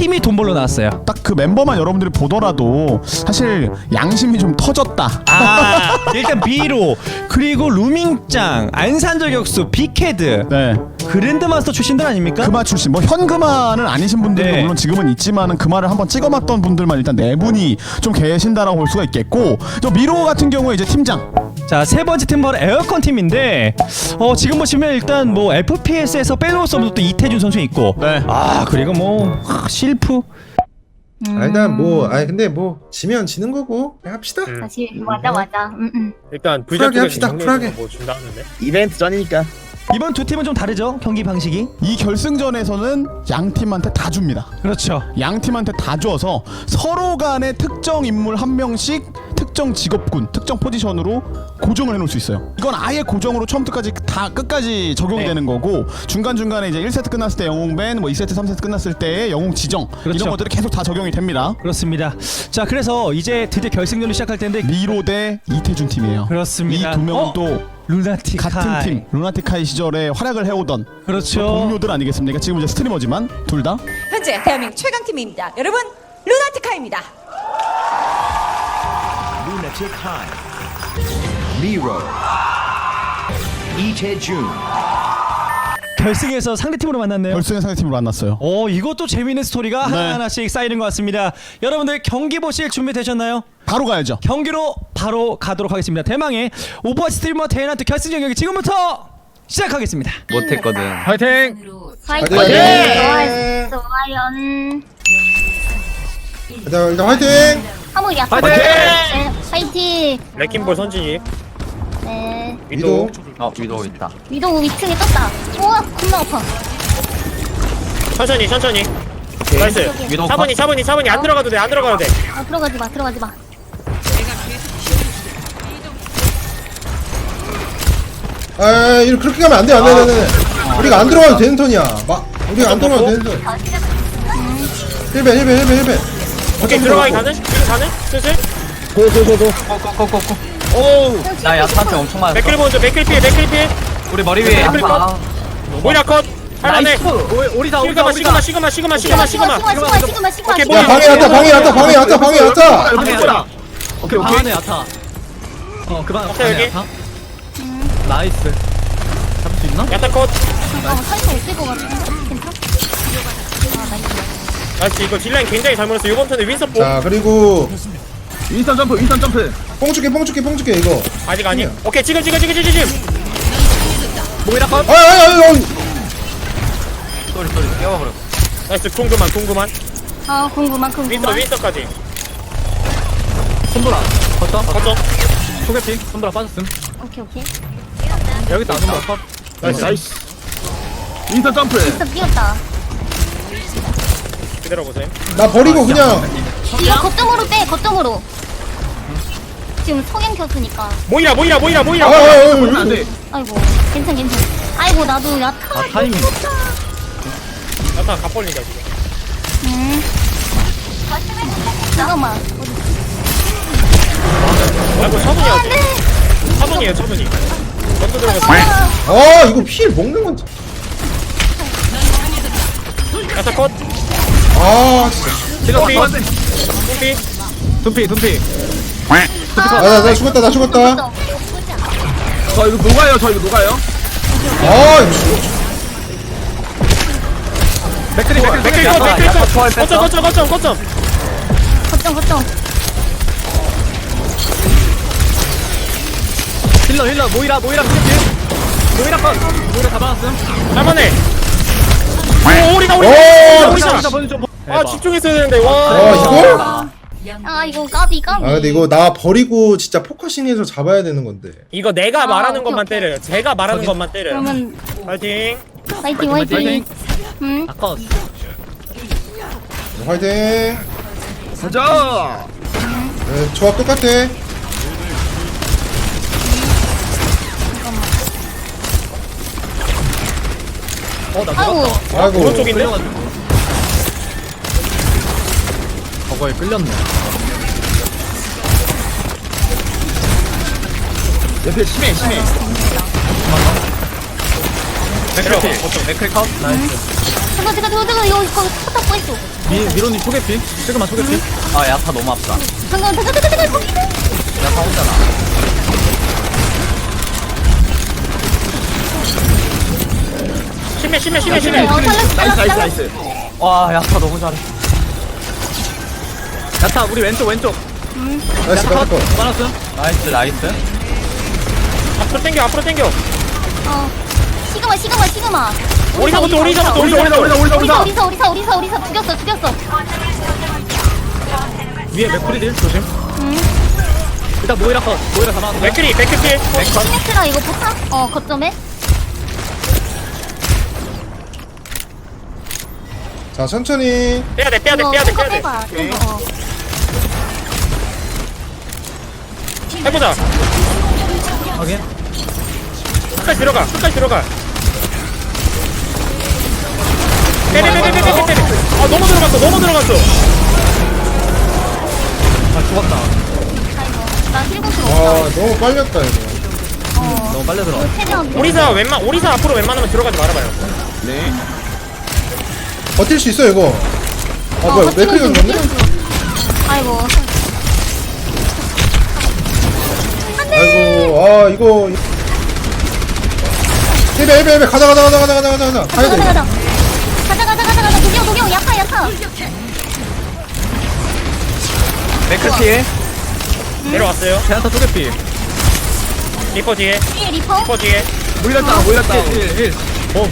팀이 돈 벌러 나왔어요. 딱 그 멤버만 여러분들이 보더라도 사실 양심이 좀 터졌다. 아 일단 미로 그리고 루밍짱 안산저격수 빅헤드 네. 그랜드마스터 출신들 아닙니까? 금화 출신 뭐 현금화는 아니신 분들도 네. 물론 지금은 있지만은 금화를 한번 찍어봤던 분들만 일단 네 분이 좀 계신다라고 볼 수가 있겠고 저 미로 같은 경우에 이제 팀장 자 세 번째 팀 바로 에어컨 팀인데 어 지금 보시면 일단 뭐 FPS에서 빼놓을 수 없는 또 이태준 선수 있고 네. 아 그리고 뭐 하, 실프 아, 일단 뭐 아니 근데 뭐 지면 지는 거고 그냥 합시다. 사실 맞아 맞아. 음, 음. 일단 쿨하게 불닭 합시다, 쿨하게. 뭐 준다 하는데 이벤트 전이니까 이번 두 팀은 좀 다르죠 경기 방식이 이 결승전에서는 양 팀한테 다 줍니다. 그렇죠 양 팀한테 다 줘서 서로 간의 특정 인물 한 명씩 특정 직업군, 특정 포지션으로 고정을 해놓을 수 있어요. 이건 아예 고정으로 처음부터까지 다 끝까지 적용이 네. 되는 거고 중간 중간에 이제 1세트 끝났을 때 영웅 밴, 뭐 2세트, 3세트 끝났을 때의 영웅 지정 그렇죠. 이런 것들이 계속 다 적용이 됩니다. 그렇습니다 자 그래서 이제 드디어 결승전을 시작할 텐데 리로 대 이태준 팀이에요. 그렇습니다 이 두 명은 어? 또 루나틱 같은 팀 루나티카이 시절에 활약을 해오던 그렇죠 동료들 아니겠습니까? 지금 이제 스트리머지만 둘 다. 현재 대한민국 최강 팀입니다. 여러분 루나티카입니다. Lunatic High Miro 결승에서 상대팀으로 만났네요 결승의 상대팀으로 만났어요. 어 이것도 재미있는 스토리가 네. 하나하나씩 쌓이는 것 같습니다 여러분들 경기 보실 준비 되셨나요? 바로 가야죠. 경기로 바로 가도록 하겠습니다 대망의 오버워치 스트리머 대회나트 결승전 경기 지금부터 시작하겠습니다 못했거든 파이팅! 화이팅. 화이팅! 좋아요. 좋아요. 음. 일단 일단 화이팅. 약간. 화이팅! 네, 화이팅. 레킹볼 선진이 네. 위도. 어 위도 있다 위도우 위층에 떴다. 우와 겁나 아파. 천천히 천천히 나이스 오케이. 위도 차분히 차분히 차분히 안 들어가도 돼 안 들어가도 돼 아 들어가지 마 들어가지 마. 아 이거 그렇게 가면 안 돼, 안 돼, 안 돼, 안 돼. 우리가 안 들어가도 되는 턴이야. 막 우리가 안 들어가도 되는 턴. 1배, 1배, 1배, 1배. 오케이 들어가기 가능? 지금 가능? 슬슬? 고고고고 오나 야타한테 엄청 맞았어. 맥클 먼저 맥클 피해 맥클 피해 우리 머리 위에 맥클 야타 컷. 모이라 컷. 할만해 오리다 시그마 시그마 시그마 시그마 시그마 시그마. 시그마 시그마 시그마 시그마 오케이, 시그마. 야 방에 왔다, 방에 왔다, 방에 왔다, 방에 왔다. 방해다 오케이 오케이. 방안에 야타. 어 그방 오케이, 여기. 야타. 나이스. 잡을 수 있나? 야타 컷. 어 살짝 없을 것 같은데. 괜찮아? 아 나이스. 나이스 이거 딜라인 굉장히 잘 몰았어. 이번 턴에 윈서 뽕 자 그리고 윈선 점프 윈선 점프. 뽕 줄게, 뽕 줄게, 뽕 줄게 이거. 아직 아니 오케이 지금 지금 지금 지금 지금. 모이라 컷. 아, 아, 아, 아. 쏘리 쏘리. 깨워버렸어 나이스 궁금한 궁금한. 아 궁금한 윈서 궁금한. 윈서까지. 손보라 걷어? 거점 소개팅? 손보라 빠졌음. 오케이 오케이. 여기 있다 손보라 컷 나이스. 나이스. 윈선 점프. 진짜 뛰었다. 기다려보세요. 나 버리고 그냥. 이거 거점으로 빼 거점으로. 지금 성향 켰으니까. 모이라 모이라 모이라 아, 모이라 아, 아, 아. 안돼 아이고 괜찮 괜찮. 아이고 나도 야타. 아 타이밍 야타 갑벌린다 지금 음. 잠깐만. 아이고 하지 안돼. 차분히에요 차분히 먼저 들어갔어 아 이거 필 먹는 건. 야타 컷 아 진짜. 지금 둠피 컷 둠피 둠피 둠피. 아, 나, 나 죽었다, 나 죽었다. 저 이거 녹아요 저 이거 녹아요. 아, 이거. 맥크리 맥크리 맥클 컷 거점 거점 거점 거점. 거점 거점. 힐러 힐러 모이라 모이라 소개팅 모이라 컷. 모이라 잡아놨음. 잘만해 오 오리다 오리다. 오, 오리다 진짜 번좀 아 집중했어야 되는데 아와 이거? 아 이거 까비 까비. 아 근데 이거 나 버리고 진짜 포커싱해서 잡아야 되는 건데. 이거 내가 아, 말하는 오케이, 것만 오케이. 때려요 제가 말하는 것만 때려요 그러면 파이팅 화이팅 화이팅. 음. 아컷 화이팅. 가자 네, 조합 똑같아. 어나 아이고. 아이고. 오른쪽인데? 저거에 끌렸네. 옆에 심해 심해. 맥크리 컷. 나이스. 잠깐 잠깐 잠깐 잠깐 이거 이거 포탑 보이소 미 미로님 소개피? 지금만 소개피? 아 야타 너무 아프다. 잠깐 잠깐 잠깐 잠깐 거기 야타 혼자나 심해 심해 심해 심해. 어 살렸어 살렸어 살렸어. 와 야타 너무 잘해 야타 우리 왼쪽 왼쪽. 나이스 야타 나이스. 컷 많았음. 나이스 나이스. 앞으로 당겨 앞으로 당겨. 어. 시그마 시그마 시그마. 오리사부터 오리사부터 오리사 오리사 오리사 오리사 오리사. 오리사 오리사 오리사 오리사 오리사. 죽였어 죽였어. 위에 맥크리딜 조심. 일단 모이라 컷 모이라 잡아놨어 맥크리. 맥크리. 맥컷 시네스랑 이거 포탑 어 거점에 자 천천히. 빼야돼 빼야돼 빼야돼 빼야돼. 빼봐 어 해보자. 확인. 끝까지 들어가 끝까지 들어가. 빼빼빼빼빼빼빼 아 너무 들어갔어 너무 들어갔어. 아 죽었다. 아이고 나 들어 아 너무 빨렸다 이거. 너무 빨려 들어 최대한 오리사 웬만 오리사 앞으로 웬만하면 들어가지 말아봐요. 버틸 수 있어 이거. 아 어, 뭐야 맥크리가? 버티는 중. 아이고 아이고 아 이거. 일배 일배 일배 가자 가자 가자 가자 가자 가자 가자. 가야 가자 돼 가자 가자 가자 가자 가자. 도겸 도겸 약하 약하 맥크티 내려왔어요. 제한타 소개피 리퍼 뒤에, 뒤에 리퍼? 리퍼 뒤에. 물렸다 아, 물렸다. 1 1 어,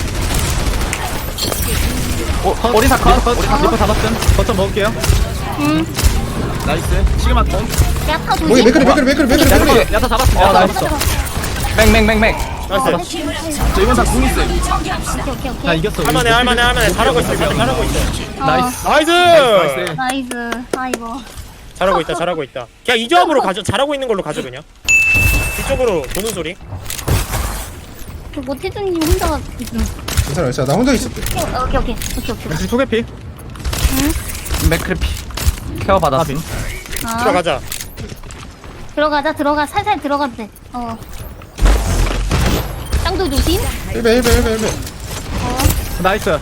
머리 사카 머리 사카 리퍼 잡았음. 버튼 먹을게요. 음 나이스. 시그마 컷 약하 조심. 거기 맥크리 맥크리 맥크리 맥크리 맥크리. 야타 야타 잡았어 아 나이스. 저 이번 다궁 있어 오케이 오케이 나 오케이. 이겼어. 할만해 할만해 할만해. 잘하고 있어 잘하고 있어. 어, 나이스. 나이스! 나이스 나이스. 아이고 잘하고 있다 잘하고 있다. 그냥 이 조합으로 가죠. 잘하고 있는 걸로 가죠 그냥. 뒤쪽으로 도는 소리. 그 모태준님 혼자 괜찮아 괜찮아 나 혼자 있을게. 어, 오케이 오케이. 오케이 오케이. 맥크리 소개피 맥크리피 케어 받았음. 아, 들어가자. 들어가자 들어가. 살살 들어가도 돼 어. 땅도 조심. 1배 1배 1배 1배 나이스.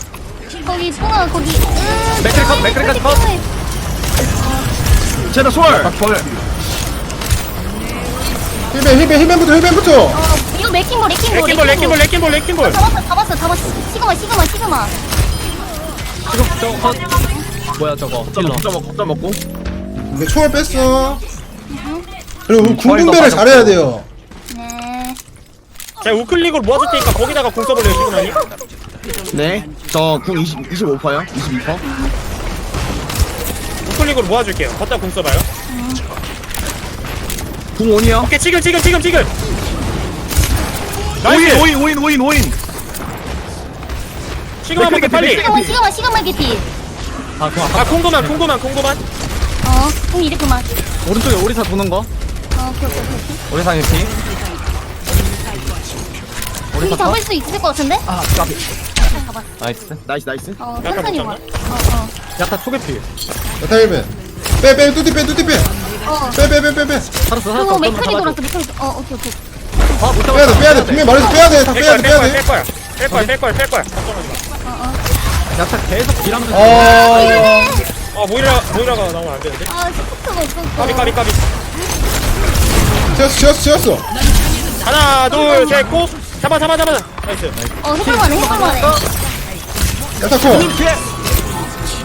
거기 통화 거기. 으 맥크리 컷, 맥크리 컷, 컷. 제다 솔 솔 1배 1배 1배부터 1배부터. 어 이거 레킹볼 레킹볼 레킹볼 레킹볼. 레킹볼 레킹볼 잡았어 잡았어 잡았어. 시그마 시그마 시그마. 지금 컷 뭐야 저거? 거점 먹고 거점 먹고. 뺐어. 그리고 궁분배를 잘해야 돼요. 네. 제가 우클릭으로 모아줄 테니까 거기다가 공 써볼래요 시그널이 네, 저궁 20, 25%요? 22%? 우클릭으로 모아줄게요. 걷다 공 써봐요. 궁 온이요? 오케이 지금 지금 지금 지금 오인, 나이스! 오인, 오인, 오인, 오인! 시그마 볼게 빨리. 시그마 시그마 시그마 개피 아 좋아 아 콩고만 콩고만 콩고만. 어공 이렇게만. 오른쪽에 오리사 도는 거? 어 오케이 오케이 오케이 오리사 개피. 공이 잡을 수 있을 것 같은데? 아 까비. 잡았어 나이스. 나이스, 나이스. 어 약간 천천히 못 와. 어어. 야타 소개피. 야타 1배 빼빼 뚜띠 빼 뚜띠 어. 빼빼빼빼빼. 살았어 살았어. 맥클이 잡아줘. 돌았어 맥클이 돌- 어 오케이 오케이. 아 못 잡았어. 빼야돼 빼야돼. 분명히 말해서 빼야돼. 다뺄 빼야돼 거야 빼야돼. 거야 뺄 거야 뺄 거야 뺄 거야 걱정하지 야타 계속 딜하면서 아 모이라 모이라가 나오면 안 되는데 아 없었어 까비 까비 까비 지었어 지었어 지었어 하나 둘셋 고 잡아 잡아 잡아 나이스 어 해볼만해 해볼만해 야타 코 뒤에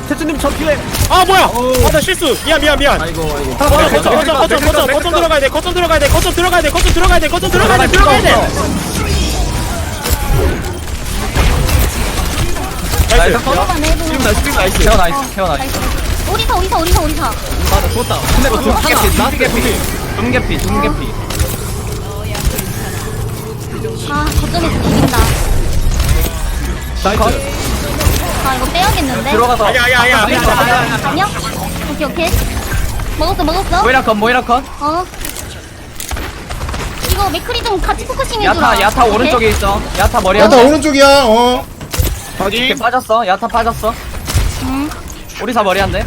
태준님 저 뒤에 아 뭐야 아 나 실수 미안 미안 미안 아이고, 아이고. 아, 거점 거점 거점 거점 거점 거점 들어가야 돼 거점 들어가야 돼 거점 들어가야 돼 거점 들어가야 돼 거점 들어가야 돼 들어가야 돼 나이스. 해볼만해 지금 나이스. 지금 나이스. 케어 나이스. 케어 나이스. 오리사 오리사 오리사 오리사. 아나 죽었다. 근데 뭐 하나 나스 개피. 중 개피 중 개피. 아 거점에서 비빈다. 나이스. 아 이거 빼야겠는데? 들어가서. 아니야, 아니야, 아니야. 아니야 아니야 아니야 아니야? 오케이 오케이. 먹었어 먹었어? 모이라 컷 모이라 컷. 어? 이거 맥크리 좀 같이 포커싱 해줘라. 야타 야타 오케이? 오른쪽에 있어. 야타 머리 야타 오른쪽이야 어 이렇게 빠졌어. 야타 빠졌어. 응. 오리사 머리 한 대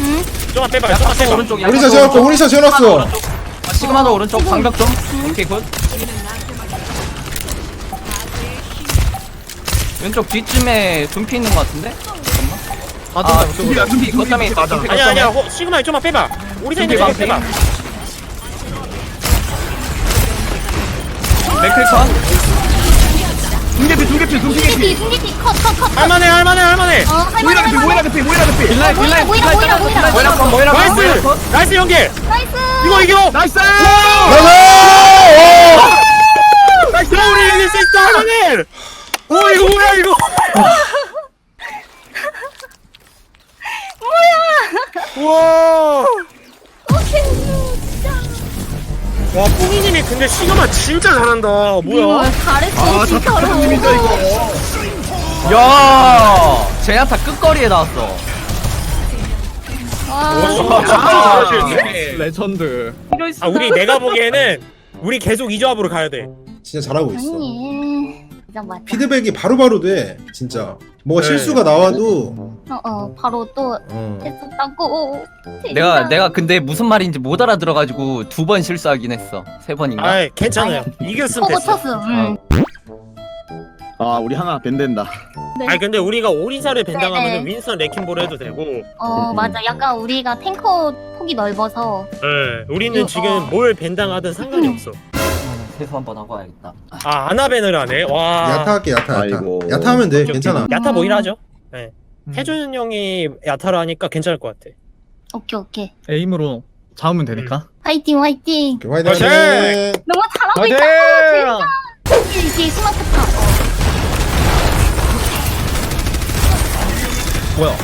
응. 좀만 빼봐. 좀만 또 빼봐. 오른쪽 오리사 지었고 오리사 지어놨어. 아, 시그마도 오른쪽. 방벽 좀. 오케이 굿. 왼쪽 뒤쯤에 둠피 있는 것 같은데? 아, 아, 둠피, 아, 둠피 거점에 있다. 둠피 아니야 거점에. 아니야 호, 시그마 좀만 빼봐. 준비 좀 방패. 빼봐. 맥클컨. 중계피 중계피 중계피 중계피 중계피 컷컷컷 할만해 할만해 할만해. 어 할만해 모이라 대피 모이라 대피 모이라 대피. 빌라이 모이라 빌라이 모이라 모이라 모이라. 모이라 건 모이라 건 나이스! 건. 나이스 연계! 나이스! 이거 이겨 나이스! 나이스! 우리 이길 수 있어 할만해! 오 이거 뭐야 이거? 뭐야? 우와 와 뽕이님이 근데 시그마 진짜 잘한다. 뭐야? 잘했어 아 진짜로. 야, 제나타 끝거리에 나왔어. 와. 진짜 잘하시는데 레전드 아 우리 내가 보기에는 우리 계속 이 조합으로 가야 돼. 진짜 잘하고 있어. 아니 진짜 맞다 피드백이 바로바로 돼 진짜 뭐가 네. 실수가 나와도 어, 어 바로 또 어. 했었다고 내가 내가 근데 무슨 말인지 못 알아들어가지고 두 번 실수하긴 했어. 세 번인가? 아이 괜찮아요 이겼으면 커버 됐어 쳤음 응. 아 우리 하나 밴된다 네. 아니 근데 우리가 오리사를 벤당하면 네네. 윈선 레킹볼 해도 되고 어 맞아 약간 우리가 탱커 폭이 넓어서 예 우리는 이거, 지금 어. 뭘 벤당하든 상관이 없어 세수 한 번 하고 와야겠다. 아 아나벤을 하네 와 야타 할게 야타 야타 아이고. 야타 하면 돼 괜찮아 야타 음. 모이라죠 예 태준 형이 야타를 하니까 괜찮을 것 같아 오케이 오케이 에임으로 잡으면 되니까 화이팅 화이팅 오케이, 화이팅 화이팅! 화이팅! 너무 잘하고 화이팅! 있다 스마트파 어. 뭐야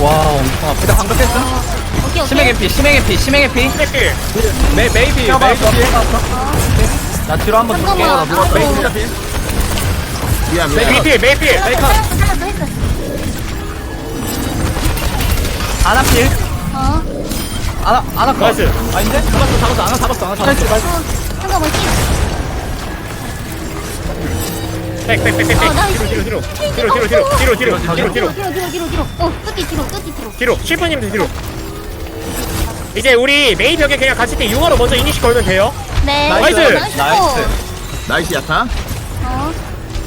와, 엄청 아프다. 방금 뺐어? 오케이 오케이 심해 개피, 심해 개피, 심해 개피. 스냅필 메, 메이비 메이비 나 뒤로 한번. 나 잠깐만. 아, 미안 미안 메이필 메이필 살았어 살았어 했어 아나 필. 어 아나 아나 컷. 나이스 아닌데? 잡았어 잡았어 하나 잡았어 하나 잡았어 어, 잠깐만 힐 백백백백백 어, 나이스. 뒤로 뒤로 뒤로 뒤로 뒤로 뒤로 뒤로 뒤로 뒤로 뒤로 뒤로 뒤로 뒤로 뒤로 어 끝이 뒤로 끝이 뒤로 뒤로 실프님도 뒤로 이제 우리 메이 벽에 그냥 갔을 때 융화로 먼저 이니시 걸면 돼요. 네. 나이스. 나이스. 나이스. 야타. 어.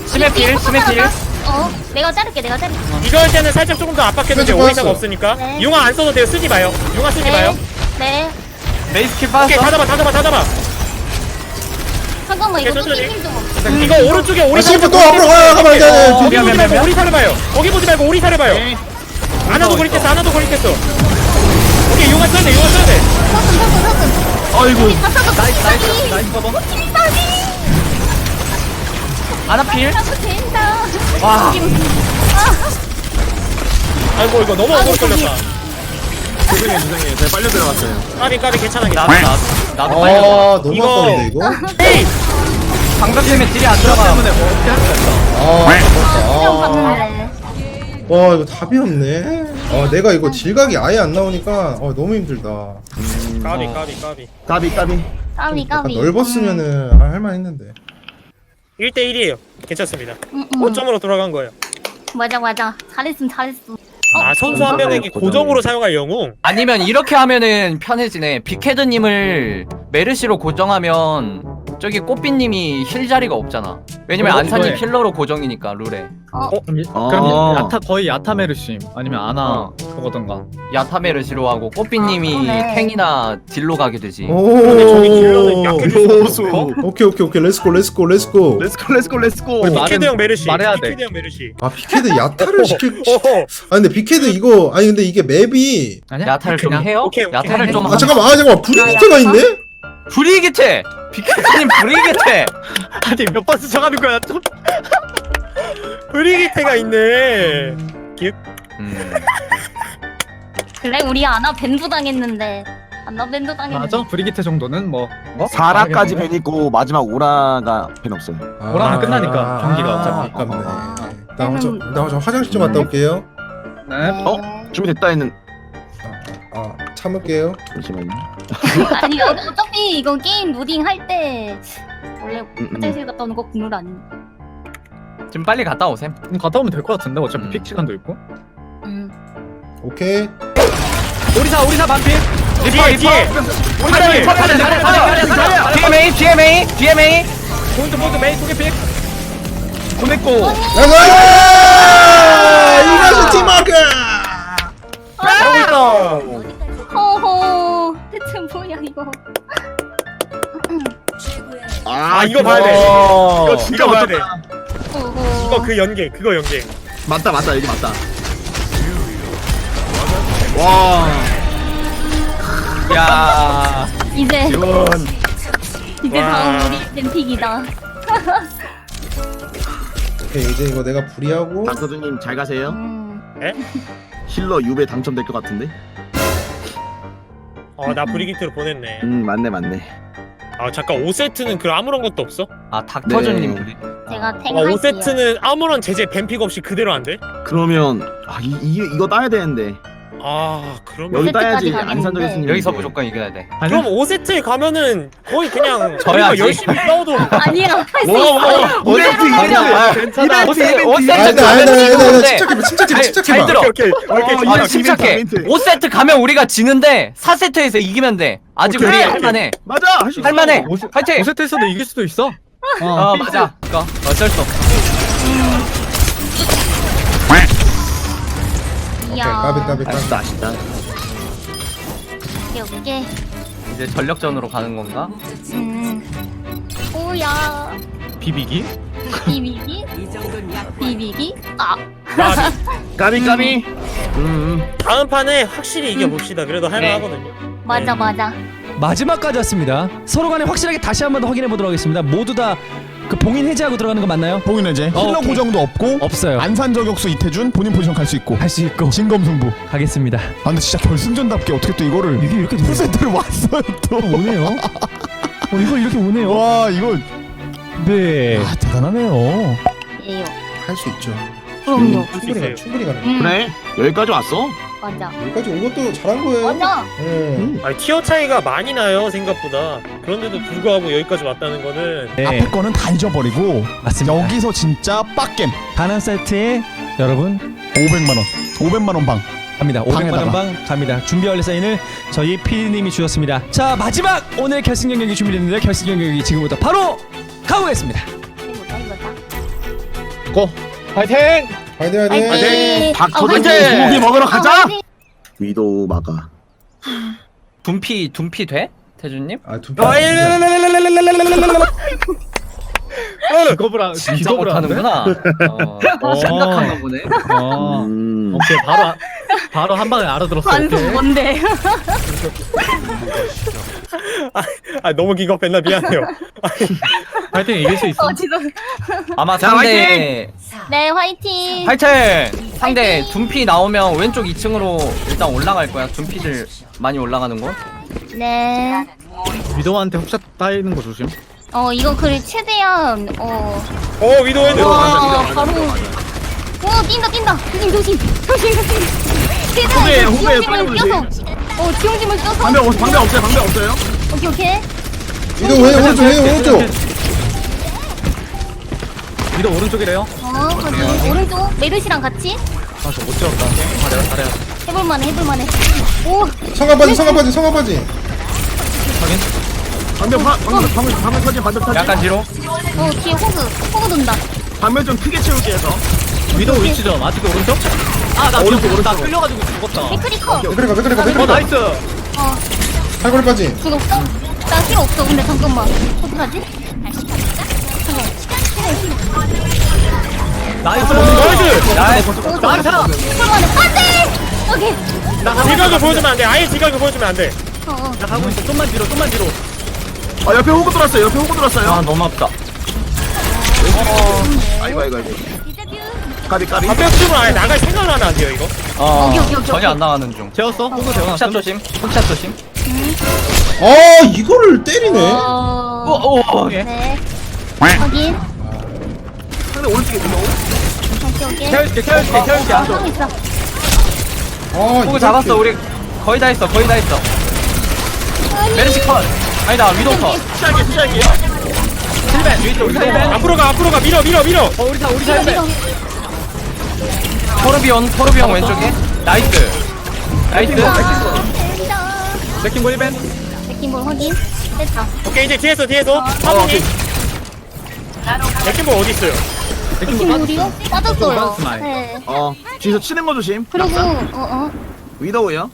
심해 필, 심해 필. 어. 내가 자를게 내가 자를게. 이럴 때는 살짝 조금 더 왼쪽 오리사가 빠졌어. 없으니까. 네. 융화 안 써도 돼요. 쓰지 마요. 융화 쓰지 마요. 네. 메이스 킬 오케이 다 빠졌어. 잡아 다 잡아 다 잡아. 잠깐만 이거 천천히. 힐좀 이거 오른쪽에 아 오리사 또 앞으로 가야 가면 안돼 어, 거기 보지 미안, 말고 미안. 오리사를 봐요. 거기 보지 말고 오리사를 봐요 아나도 고립됐어 아나도 고립됐어 오케이 융화 써야 돼 융화 써야 돼. 섰음 섰음 섰음 아이고. 다 섰어 나이스, 나이스, 나이스 커버. 아나필. 나도 된다. 와. 아이고 이거 너무 어그로 걸렸다. 죄송해요 죄송해요. 제가 빨려 들어갔어요. 까비 까비 괜찮아. 나도 괜찮아 나도 나도 빨려. 아 너무 이거- 아까운데 이거? 에이! 방금 때문에 딜이 안 들어가. 때문에 뭐 어떻게 할 수가 있어 아, 봤는데 와 이거 답이 없네 아 내가 이거 질각이 아예 안 나오니까 어, 너무 힘들다. 까비 까비 까비. 까비 까비. 까비 약간 까비. 넓었으면은 할 할만 했는데. 1대1이에요. 괜찮습니다. 음, 음. 5점으로 돌아간 거예요. 맞아 맞아. 잘했음 잘했음. 아 선수 한 명에게 고정으로 사용할 영웅? 아니면 이렇게 하면은 편해지네. 빅헤드님을 메르시로 고정하면 저기 꽃비님이 힐 자리가 없잖아. 왜냐면 어, 안산이 이거에. 킬러로 고정이니까 룰에. 그럼, 어. 그럼 야타 거의 야타 메르심 아니면 아나 어. 그거던가 야타 메르시로 하고 꽃비님이 아, 그러네. 탱이나 딜로 가게 되지. 근데 저기 딜러는 약해질 수가 요소 없어 오케이 오케이 오케이 렛츠고 렛츠고 렛츠고 렛츠고 렛츠고 렛츠고 우리 피케드 형 메르시 말해야 돼 피케드 형 메르시 아 비케드 야타를 시킬 어허 아 근데 비케드 이거 아니 근데 이게 맵이 아니야? 야타를 좀 그냥 해요? 오케이, 오케이. 야타를 좀아 잠깐만 아 잠깐만 브리기테가 있네? 브리기테! 빅헤드님 브리기테! 아니 몇 번 수정하는 거야 좀 브리기테가 있네 음. 그래 우리 아나 밴드 당했는데 아나 밴드 당했는데 맞아 브리기테 정도는 뭐 뭐? 사라까지 알겠네. 벤 있고 마지막 오라가 벤 없어요. 오라는 끝나니까, 경기가 어차피. 아깝네 아, 나, 저, 나저 화장실 좀 갔다 올게요 네. 어? 준비됐다 했는 아 참을게요 잠시만요. 아니 어- 어차피 이거 게임 무딩 할 때 원래 음, 음. 화장실 갔다 오는 거 국룰 아니 좀 빨리 갔다 오셈. 그럼 갔다 오면 될 것 같은데 어차피 음. 픽 시간도 있고 음. 오케이 오리사 오리사 반필! 뒤에 뒤에 오리사 잘해, DMA DMA DMA 포인트 포인트 메인 소개픽 보냈고 나이스! 이것이 팀워크! 허허. 대체 뭐야 이거? 아 이거 봐야 돼 이거 이거 진짜 봐야 돼. 어허. 이거 그 연계 그거 연계 맞다 맞다 이게 맞다. 와. 야 이제 지원 이제 와. 다음 우리 뱀픽이다. 오케이 이제 이거 내가 불이하고 닥터드님 잘 가세요. 음. 힐러 유배 당첨될 것 같은데. 어나 브리기트로 보냈네 음 맞네 맞네. 아 잠깐 5세트는 그 아무런 것도 없어? 아 닥터즈님 네. 우리 제가 아 탱할게요. 5세트는 아무런 제재 뱀픽 없이 그대로 안 돼? 그러면 아 이, 이 이거 따야 되는데 아 그러면 여기 따야지. 가겠는데. 안산적 했으니 여기서 무조건 이겨야 돼. 그럼 5세트에 가면은 거의 그냥. 우리가 열심히 싸워도 아니야. 할수 뭐, 있어. 뭐, 이벤트 이벤트. 괜찮아. 아니다 아니다 가면 침착해봐 침착해봐 잘 침착해봐. 들어. 오케이 오케이 어, 아 이벤트, 침착해. 이벤트. 5세트 가면 우리가 지는데 4세트에서 이기면 돼. 아직 오케이. 우리 할만해. 맞아 할수 있어. 할만해. 파이팅! 5세트에서도 이길 수도 있어? 어 맞아. 그거 어쩔 수 없어 이야. 까비 까비 까비 아쉽다 아쉽다. 오케이 오케이. 이제 전력전으로 가는 건가? 음. 오야. 비비기 비비기? 비비기? 아. 까비 까비. 음. 다음 판에 확실히 이겨봅시다 그래도 할만하거든요 맞아 맞아. 마지막까지였습니다. 서로 간에 확실하게 다시 한 번 더 확인해 보도록 하겠습니다. 모두 다 그 봉인 해제하고 들어가는 거 맞나요? 봉인 해제 어, 힐러 오케이. 고정도 없고 없어요. 안산 저격수 이태준 본인 포지션 갈 수 있고 할 수 있고 진검승부 가겠습니다. 아 근데 진짜 결승전답게 어떻게 또 이거를 이게 이렇게 풀세트를 왔어요 또 오네요. 어, 이걸 이렇게 오네요. 와 이거 네. 아 대단하네요 예요. 할 수 있죠 그럼요. 충분히 가 충분히 가능 음. 그래 여기까지 왔어. 맞아. 여기까지 온 것도 잘한 거예요 맞아. 응 아니 티어 차이가 많이 나요 생각보다 그런데도 불구하고 여기까지 왔다는 거는 네. 앞에 거는 다 잊어버리고 맞습니다. 여기서 진짜 빡겜 가는 세트에 여러분 500만 원 500만 원 방 갑니다. 500만 방에다가. 원방 갑니다. 준비 완료 사인을 저희 PD님이 주셨습니다. 자 마지막 오늘 결승전 경기 준비됐는데 결승전 경기 지금부터 바로 가보겠습니다. 이거다 이거다. 고 파이팅 화이팅 화이팅. 아, 화이팅! 닥터들 화이팅! 고기 아, 먹으러 가자. 위도 막아. 둔피 둔피 돼? 태준님? 아 두피. 기겁을 어, 안 진짜 기겁을 못하는구나. 어, 생각하나 보네. 어, 음. 오케이 바로 바로 한 방에 알아들었어. 완성 뭔데? 아 너무 기겁했나 미안해요 파이팅 이길 수 있어 어. 아마 자, 상대 네 화이팅. 파이팅! 상대 화이팅! 둠피 나오면 왼쪽 2층으로 일단 올라갈 거야 둠피들 많이 올라가는 곳 네. 위도우한테 훅샷 따이는 거 조심 어 이거 그래 최대한 어. 어 위도 헤드 와 바로. 오 뛴다 뛴다. 조심 조심 조심 조심. 후배, 후배, 지용짐을 빨리 껴서. 어 지용짐을 껴서. 방벽 없 방벽 없어요 방벽 없어요. 오케이 오케이. 이거 왜 오른쪽 왜 오른쪽 위도우 오른쪽이래요 어 확인. 오른쪽 메르시랑 같이 아 저 못 지웠다 잘해요 잘해요 해볼만해 해볼만해. 오 성가 빠지 성가 빠지 성가 빠지 방벽 파- 방벽 방벽 방벽 터진 방벽 터진. 약간 뒤로 어 뒤에 호그 호그 돈다. 방벽 좀 크게 채울게 해서. 위도우 위치죠 아직도 오른쪽? 아나 오른쪽 나 끌려가지고 죽었다 맥크리 커. 어 맥그리가 나이스 어 팔걸이 빠지 죽었어? 나 필요 없어. 근데 잠깐만. 어떡하지? 잠깐. 나이스 나이스 나이스 오, 나이스 해볼만해. 안돼. 오케이. 지각을 보여주면 안돼 아예 지각을 보여주면 안돼 어, 어. 나 가고 있어 좀만 뒤로 좀만 뒤로 아 옆에 호구 들었어요. 옆에 호구 들었어요. 아 너무 아프다 아이고 아이고 아이고. 까비 까비. 앞에 치면 아예 나갈 생각을 하면 안 돼요 이거 어 오케이, 오케이, 오케이, 전혀 오케이. 안 나가는 중 재웠어? 호구 재워놨음 훅샷 조심 훅샷 조심 아 이거를 때리네 어. 오오 네. 확인. 상대 오른쪽에 있는 거. 오케이, 오케이. 태워줄게 태워줄게 태워줄게 어, 안쪽 하고 있어. 아 이거 잡았어 우리 거의 다 했어 거의 다 했어 메르시 컷 아니다 위도 컷 피할게 피할게. 힐벤 위쪽 힐벤 앞으로 가 앞으로 가 밀어 밀어 밀어 어 우리 다 우리 다 이거, 힐벤 이거. 토르비온 토르비온 왼쪽에 나이스 나이스 아. 백킹볼 힐벤 백킹볼 확인. 됐다. 오케이 이제 뒤에서 뒤에서 어, 사동기 백kim볼 어디 있어요 지금 우리요? 빠졌어요. 아예. 네. 어 뒤에서 치는 거 조심 그리고 낙사. 어 어. 위도우요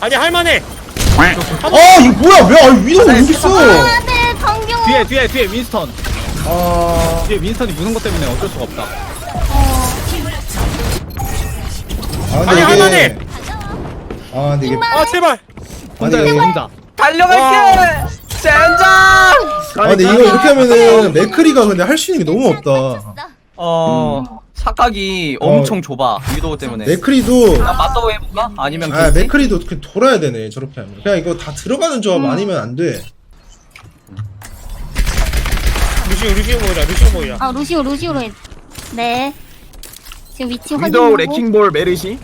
아니 할만해 아 이거 뭐야 왜 아, 위도 왜 여기 있어 안돼 강경. 뒤에 뒤에 뒤에 윈스턴. 아. 뒤에 윈스턴이 무는 것 때문에 어쩔 수가 없다. 아, 근데 아니, 이게 할만해. 아 근데 이게 아 제발! 혼자 아니, 이거 혼자. 달려갈게! 젠장! 아 근데 이거 이렇게 하면은 맥크리가 근데 할 수 있는 게 너무 없다. 어 착각이 엄청 좁아 위도우 때문에. 맥크리도 나 맞다고 해볼까? 아니면 아? 맥크리도 그 돌아야 되네 저렇게 하면. 그냥 이거 다 들어가는 조합 아니면 안 돼 루시오 루시오 모이라 루시오 모이라 아 루시오 루시오로 했. 네. 지금 위치 확인. 위도우 레킹볼 메르시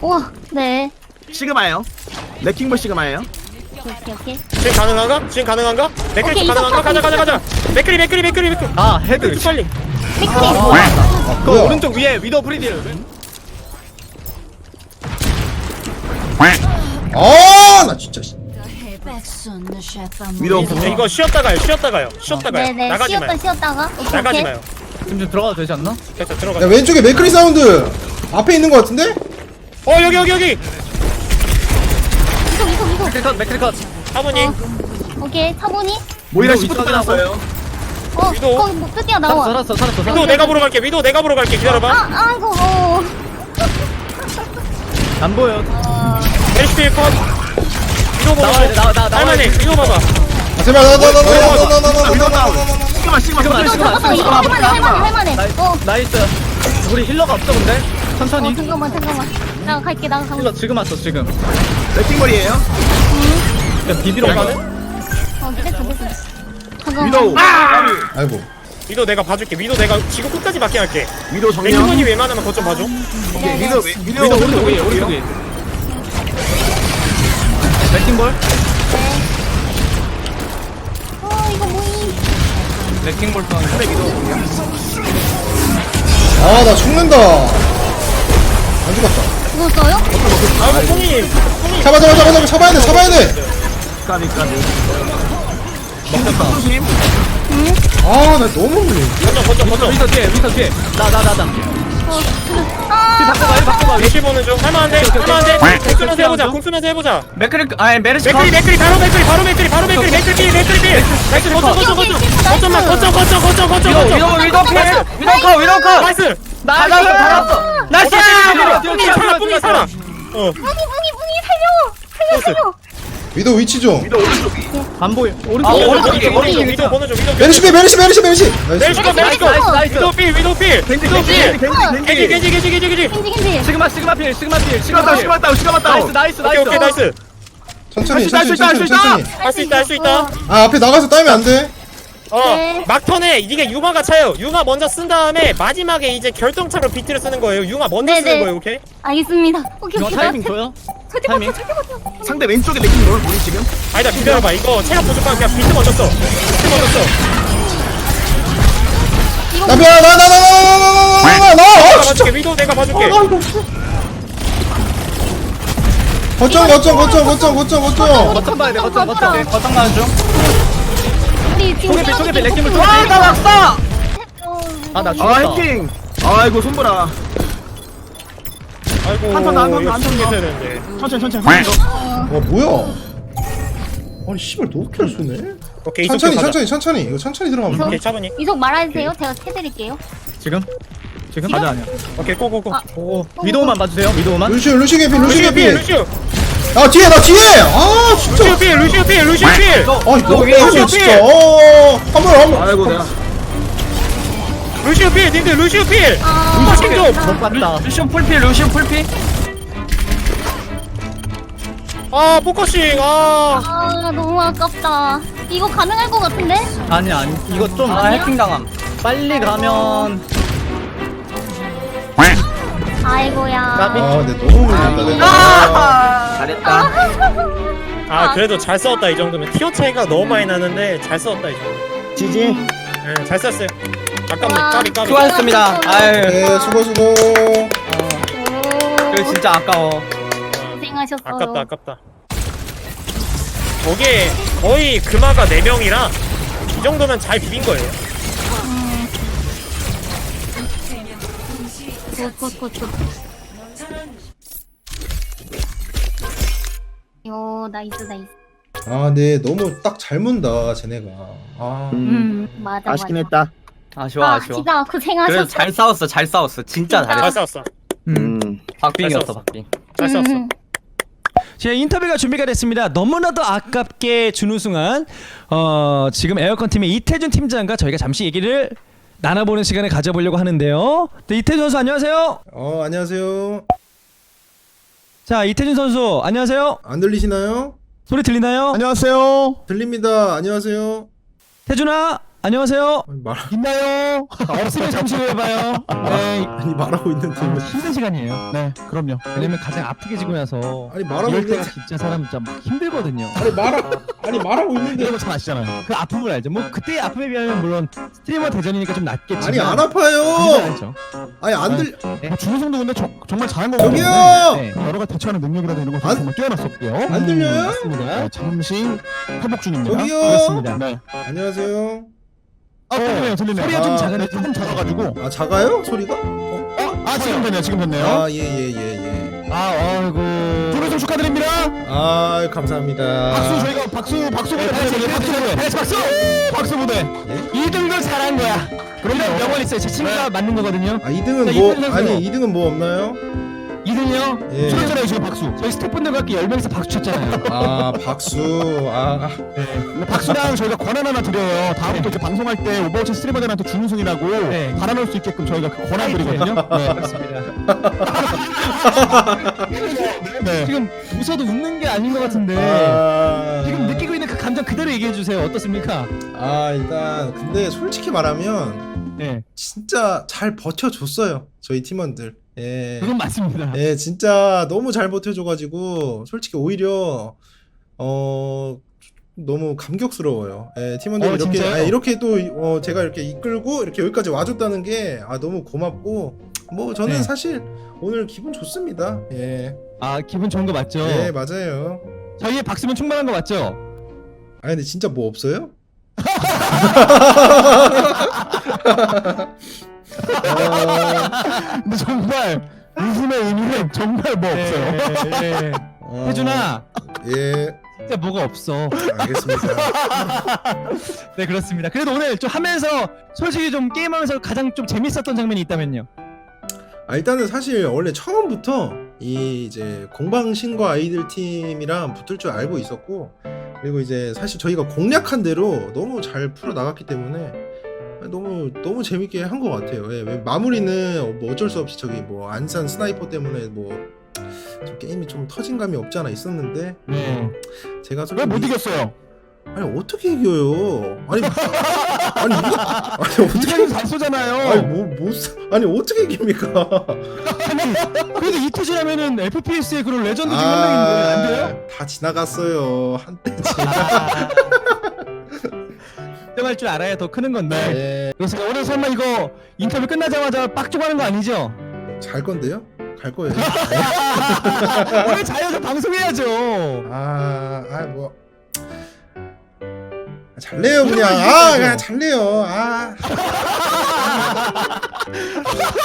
우와 네. 시그마예요 레킹볼 시그마예요 오케이 오케이 오케이. 지금 가능한가? 지금 가능한가? 맥크리 오케이, 가능한가? 이석 가자 가자 가자 이석 맥크리 맥크리 맥크리 맥크리 아 헤드 맥크리 빨리 맥크리. 아, 그 뭐야 오른쪽 위에 위도 프리딜 아나 진짜 씨. 위도우 자, 이거 쉬었다 가요 쉬었다 가요 쉬었다 가요 네네. 나가지 쉬었다 마요 쉬었다가. 오케이 나가지 오케이. 마요 지금 좀 들어가도 되지 않나? 됐어 들어가 야 왼쪽에 맥크리 사운드 앞에 있는 거 같은데? 어 여기 여기 여기 이속 이속 이속. 맥크리컷 맥크리컷 사모님 오케이 차분히. 모이라 위도우 10부터 위치하고. 끝났어요 어 위도. 거기 뭐 끝이야 살았어 나와. 살았어 살았어 위도 내가 보러 갈게 위도 내가 보러 갈게 기다려봐 아 아이고. 어. 안 보여 메리시필 컷 보고 나와야 돼, 나와, 나, 나와야 할만해 돼. 위도 봐봐. 아 제발 나나나나나나나나나나 시그마 시그마 시그마, 시그마 시그마. 잠깐만 이거 할만해 할만해 할만해. 나이스. 어. 나나 킹볼 쏘는 아나 죽는다. 안 죽었다. 죽었어요? 아이고 뽕이 뽕이. 잡아 잡아 잡아 잡아. 잡아야 돼 잡아야 까비 까비. 조심 돼아나 너무 물리 거점 거점 거점 위서 뒤에 위서 뒤에. 나나 나 나. 어. 피 아. 바꿔봐 일 바꿔봐. 루시 보는 중. 할만한데? 할만한데? 공 쓰면서 해보자. 공 쓰면서 해보자. 맥크리 아니 메르시 컷 맥크리 맥크리 바로 맥크리 바로 맥크리 바로 맥크리 맥크리 필 맥크리 필 맥크리 거점 거점 거점. 거점만 거점 거점 거점 거점 위도 거점. 위도 위도 필 위도 컷 위도 컷. 나이스. 다 잡았어 다 잡았어. 나이스. 뿡이. 살아 뿡이 살아 어 뭉이 뭉이 뭉이 살려. 살려 살려. 위도 위치 좀. 위도우 오른쪽. 안 보여. 오른쪽. 아. 오른쪽 오른쪽. 오른쪽 위도 보는 중 위도. 메르시 피 메르시 메르시 메르시. 나이스. 컷 메리시 컷 나이스 나이스. 위도 필 위도 필. 위도 필. 겐지 겐지. 겐지 겐지 겐지 겐지 겐지. 시그마 시그마 필 시그마 필 시그마 시그마 다운 필 시그마 다운 시그마 다운. 나이스 나이스 오케이 오케이 나이스. 나이스. 천천히 할수 있다, 천천히 할수 있다, 천천히 할수 천천히. 할 수 있다 할 수 있다. 아 앞에 나가서 따면 안돼 어 네. 막턴에 이게 융화가 차요 융화 먼저 쓴 다음에 마지막에 이제 결정차로 비트를 쓰는 거예요 융화 먼저 네, 쓰는 네. 거예요 오케이 알겠습니다. 오케이 이거 오케이. 타이밍 줘요 절대 타이밍. 절대. 상대 왼쪽에 레킹볼 우리 지금 아니다 기다려봐 이거 체력 부족한 그냥 비트 먼저 써 비트 먼저 써 나비야 나나나나나나나나나 내가 아 진짜 봐줄게 위도 내가 봐줄게 아 거점 거점 거점 거점 거점 거점 거점 봐야 돼 거점 거점 거점 가는 중 우리 지금 싸우고 소개필 있어. 레킹볼 와, 나 소개필 낙사! 어, 아 나 아 죽었다 해킹! 아이고 손보라. 아이고 한 턴, 한 턴, 이거 한 턴. 숨겨야 되는데. 천천히 천천히 천천히. 와 뭐야? 아니 씨발 너 어떻게 할수 있네? 오케이 이속 천천히 가자 천천히 천천히. 이거 천천히 들어가면 돼. 오케이 차분히. 이속 말해주세요. 제가 해드릴게요. 지금? 지금? 아직 아니야. 오케이 고고고. 아. 오 위도우만 봐주세요. 위도우만. 루시오 루시오 개피 루시오 필 개피. 루시오 아 뒤에 나 뒤에! 아 진짜. 루시오 필 루시오 필 루시오 필. 아니 루시오 진짜. 필. 어한번 한번. 아이고 내가. 루시오 필 님들 루시오 필. 아, 루시오 좀못 봤다. 루시오 풀피 루시오 풀피 아 포커싱 아. 아 너무 아깝다. 이거 가능할 것 같은데? 아니 아니. 이거 좀 아 해킹 당함. 빨리 가면 아이고야. 아 근데 너무 물린다. 내가 잘했다. 아 그래도 잘 싸웠다 이 정도면. 티어 차이가 너무 많이 나는데 잘 싸웠다 이 정도. 지지? 네잘 쌌어요. 아깝네 와. 까비 까비. 수고하셨습니다. 아유. 네 수고 수고. 오, 이거 진짜 아까워. 고생하셨어요. 아깝다 아깝다. 저게 거의 금화가 4 명이라 이 정도면 잘 비빈 거예요 굿굿굿굿 요 나이스 나이스 아, 네, 너무 딱 잘 문다, 쟤네가. 아, 음 맞아 아쉽긴 맞아 했다. 아쉬워 아 아쉬워 진짜 고생하셨어 그래도 잘 싸웠어 잘 싸웠어 진짜 진짜. 잘 잘했어 싸웠어 음. 박빙이었어 싸웠어. 박빙 잘 싸웠어 음. 제 인터뷰가 준비가 됐습니다. 너무나도 아깝게 준우승한 어, 지금 에어컨 팀의 이태준 팀장과 저희가 잠시 얘기를 나눠보는 시간을 가져보려고 하는데요. 네, 이태준 선수 안녕하세요. 어, 안녕하세요. 자, 이태준 선수 안녕하세요. 안 들리시나요? 소리 들리나요? 안녕하세요. 들립니다. 안녕하세요. 태준아 안녕하세요. 말, 있나요? 없으면 잠시 후에 봐요. 네, 아니, 말하고 있는데. 힘든 시간이에요. 네, 그럼요. 왜냐면 가장 아프게 지고 나서 아니, 말하고 이럴 때가 있는데. 진짜 사람 진짜 막 힘들거든요. 아니, 말하, 아니, 말하고 있는데. 이런 거 잘 아시잖아요. 그 아픔을 알죠. 뭐 그때의 아픔에 비하면 물론 스트리머 대전이니까 좀 낫겠지만 아니, 안 아파요. 알죠. 아니, 안 들, 네. 준우승도 근데 저, 정말 잘한 거고 저기요! 네. 여러 가지 대처하는 능력이라도 이런 거 안- 정말 뛰어났었고요. 안 들려요? 맞습니다. 네, 잠시 회복 중입니다. 저기요! 그렇습니다. 네. 안녕하세요. 아, 들리네요, 들리네요. 소리가 좀 아, 작은데 조금 작아가지고. 아, 작아요? 소리가? 어? 아, 지금 됐네요, 지금 됐네요. 아, 예, 예, 예, 예. 아, 아이고. 준우승 축하드립니다. 아, 감사합니다. 박수 저희가 박수 박수 부대 박수 부대 박수 부대 박수 박수 박수 부대 이등도 잘한 거야. 그러면 명언 있어요. 제 친구가 맞는 거거든요. 아, 2등은 자, 뭐, 선수. 아니, 2등은 뭐 없나요? 2등이요? 예. 소리잖아요 지금 박수. 저희 스태프분들과 함께 10명이서 박수 쳤잖아요. 아, 박수. 아, 박수랑 저희가 권한 하나 드려요. 다음부터 이제 방송할 때 오버워치 스트리머들한테 준우승이라고 달아놓을 수 있게끔 저희가 그 권한 드리거든요. 네, 그렇습니다. 네. 지금 웃어도 웃는 게 아닌 것 같은데 아, 지금 느끼고 있는 그 감정 그대로 얘기해 주세요. 어떻습니까? 아, 일단, 근데 솔직히 말하면, 네, 진짜 잘 버텨줬어요. 저희 팀원들. 예. 그건 맞습니다. 예, 진짜 너무 잘 버텨줘가지고 솔직히 오히려 어 너무 감격스러워요. 예, 팀원들이 어, 이렇게 진짜요? 아, 이렇게 또 어, 제가 이렇게 이끌고 이렇게 여기까지 와줬다는 게 아 너무 고맙고 뭐 저는 네. 사실 오늘 기분 좋습니다. 예, 아 기분 좋은 거 맞죠? 예 맞아요. 저희의 박수면 충분한 거 맞죠? 아 근데 진짜 뭐 없어요? 근데 정말 웃음의 의미는 정말 뭐 없어요. 어, 혜준아, 예, 진짜 뭐가 없어. 알겠습니다. 네 그렇습니다. 그래도 오늘 좀 하면서 솔직히 좀 게임하면서 가장 좀 재밌었던 장면이 있다면요. 아, 일단은 사실 원래 처음부터 이 이제 공방신과 아이들 팀이랑 붙을 줄 알고 있었고 그리고 이제 사실 저희가 공략한 대로 너무 잘 풀어 나갔기 때문에 너무 너무 재밌게 한 것 같아요. 예, 왜 마무리는 뭐 어쩔 수 없이 저기 뭐 안산 스나이퍼 때문에 뭐 좀 게임이 좀 터진 감이 없지 않아 있었는데 네. 제가 왜 못 이겼어요? 아니 어떻게 이겨요? 아니 아니 이거 아니 어떻게 잘 쏘잖아요. 아니 뭐못 아니 어떻게 이깁니까? 그래도 이투지라면은 FPS의 그런 레전드 중에 한 명인데 안 돼요? 다 지나갔어요. 한때 인정할 줄 알아야 더 크는 건데. 네. 그렇습니다. 오늘 설마 이거 인터뷰 끝나자마자 빡 쪼가는 거 아니죠? 잘 건데요? 갈 거예요. 오늘 자연서 방송해야죠. 아, 아 뭐. 잘래요 그냥. 아, 그냥 잘래요. 아.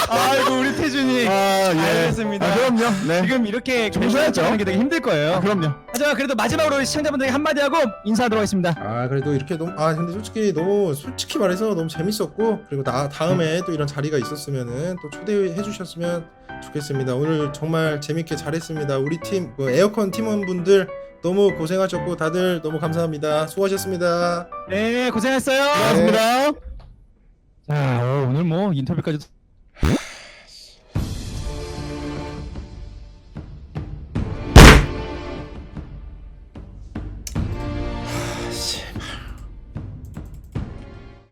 아이고 우리 태준이. 아 예. 알겠습니다. 그럼요. 지금 이렇게 정수하죠. 하는 게 되게 힘들 거예요. 그럼요. 하지만 그래도 마지막으로 시청자분들에게 한마디 하고 인사하도록 하겠습니다. 아, 그래도 이렇게 너무 아, 근데 솔직히 너무 솔직히 말해서 너무 재밌었고 그리고 나 다음에 또 이런 자리가 있었으면은 또 초대해 주셨으면 좋겠습니다. 오늘 정말 재밌게 잘했습니다. 우리 팀그 에어컨 팀원분들 너무 고생하셨고 다들 너무 감사합니다. 수고하셨습니다. 네 고생했어요. 고맙습니다. 자, 오, 오늘 뭐 인터뷰까지